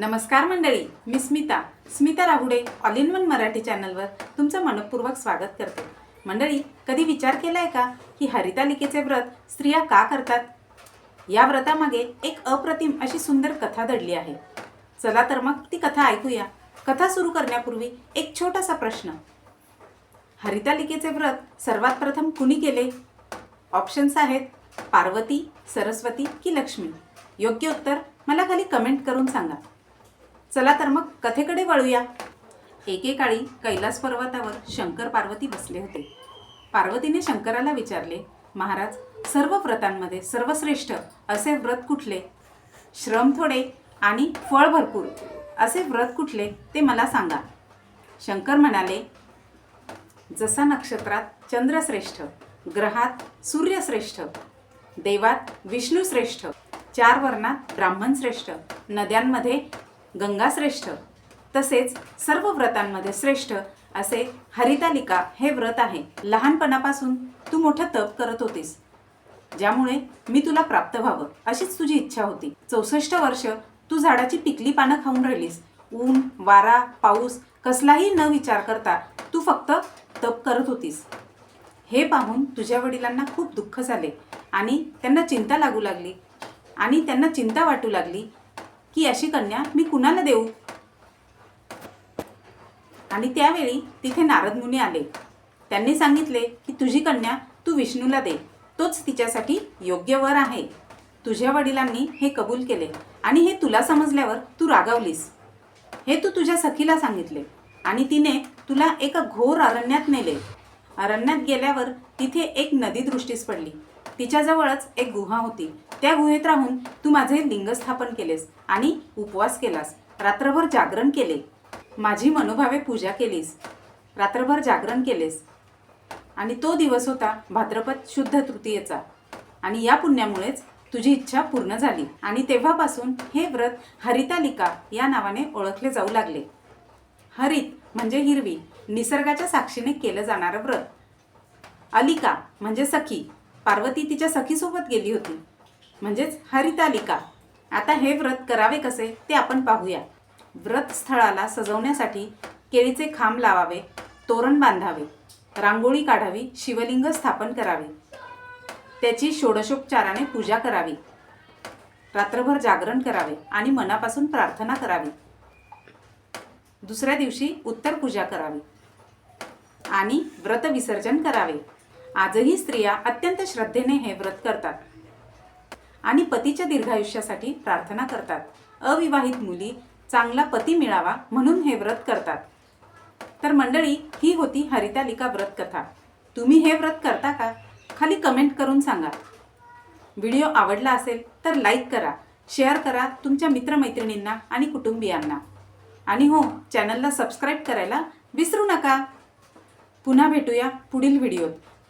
नमस्कार मंडळी मी Smita. Smita Rahude all in one Marathi चॅनलवर तुमचं मनपूर्वक स्वागत करते. मंडळी कधी विचार केलाय का की हरितालिकेचे व्रत स्त्रिया का करतात? या व्रतामागे एक अप्रतिम अशी सुंदर कथा दडली आहे. चला तर मग ती कथा ऐकूया. कथा सुरू करण्यापूर्वी एक छोटासा प्रश्न. हरितालिकेचे व्रत सर्वात प्रथम कुणी केले? ऑप्शन्स आहेत पार्वती सरस्वती की लक्ष्मी? योग्य उत्तर मला खाली कमेंट करून सांगा. चला तर मग कथेकडे वळूया. एकेकाळी कैलास पर्वतावर शंकर पार्वती बसले होते. पार्वतीने शंकराला विचारले महाराज सर्व व्रतांमध्ये सर्वश्रेष्ठ असे व्रत कुठले? श्रम थोडे आणि फळ भरपूर असे व्रत कुठले ते मला सांगा. शंकर म्हणाले जसा नक्षत्रात चंद्रश्रेष्ठ ग्रहात सूर्यश्रेष्ठ देवात विष्णू श्रेष्ठ चार वर्णात ब्राह्मण श्रेष्ठ नद्यांमध्ये गंगा श्रेष्ठ तसेच सर्व व्रतांमध्ये श्रेष्ठ असे हरितालिका हे व्रत आहे. लहानपणापासून तू मोठं तप करत होतीस. ज्यामुळे मी तुला प्राप्त व्हावं अशीच तुझी इच्छा होती. चौसष्ट वर्ष तू झाडाची पिकली पानं खाऊन राहिलीस. ऊन वारा पाऊस कसलाही न विचार करता तू फक्त तप करत होतीस. हे पाहून तुझ्या वडिलांना खूप दुःख झाले आणि त्यांना चिंता लागू लागली आणि त्यांना चिंता वाटू लागली की अशी कन्या मी कुणाला देऊ? आणि त्यावेळी तिथे नारद मुनी आले. त्यांनी सांगितले की तुझी कन्या तू विष्णूला दे. तोच तिच्यासाठी योग्य वर आहे. तुझ्या वडिलांनी हे कबूल केले आणि हे तुला समजल्यावर तू रागावलीस. हे तू तुझ्या सखीला सांगितले आणि तिने तुला एका घोर अरण्यात नेले. अरण्यात गेल्यावर तिथे एक नदी दृष्टीस पडली. तिच्याजवळच एक गुहा होती. त्या गुहेत राहून तू माझे लिंगस्थापन केलेस आणि उपवास केलास. रात्रभर जागरण केले. माझी मनोभावे पूजा केलीस. रात्रभर जागरण केलेस. आणि तो दिवस होता भाद्रपद शुद्ध तृतीयेचा. आणि या पुण्यामुळेच तुझी इच्छा पूर्ण झाली. आणि तेव्हापासून हे व्रत हरितालिका या नावाने ओळखले जाऊ लागले. हरित म्हणजे हिरवी निसर्गाच्या साक्षीने केलं जाणारं व्रत. अलिका म्हणजे सखी. पार्वती तिच्या सखीसोबत गेली होती. म्हणजेच हरितालिका. आता हे व्रत करावे कसे ते आपण पाहूया. व्रत स्थळाला सजवण्यासाठी केळीचे खांब लावावे तोरण बांधावे रांगोळी काढावी शिवलिंग स्थापन करावे. त्याची षोडशोपचाराने पूजा करावी. रात्रभर जागरण करावे आणि मनापासून प्रार्थना करावी. दुसऱ्या दिवशी उत्तर पूजा करावी. आणि व्रत विसर्जन करावे. आजही स्त्रिया अत्यंत श्रद्धेने हे व्रत करतात आणि पतीच्या दीर्घायुष्यासाठी प्रार्थना करतात. अविवाहित मुली चांगला पती मिळावा म्हणून हे व्रत करतात. तर मंडळी ही होती हरितालिका व्रत कथा तुम्ही हे व्रत करता का? खाली कमेंट करून सांगा. व्हिडिओ आवडला असेल तर लाईक करा शेअर करा तुमच्या मित्रमैत्रिणींना आणि कुटुंबियांना. आणि हो चॅनलला सबस्क्राईब करायला विसरू नका. पुन्हा भेटूया पुढील व्हिडिओत.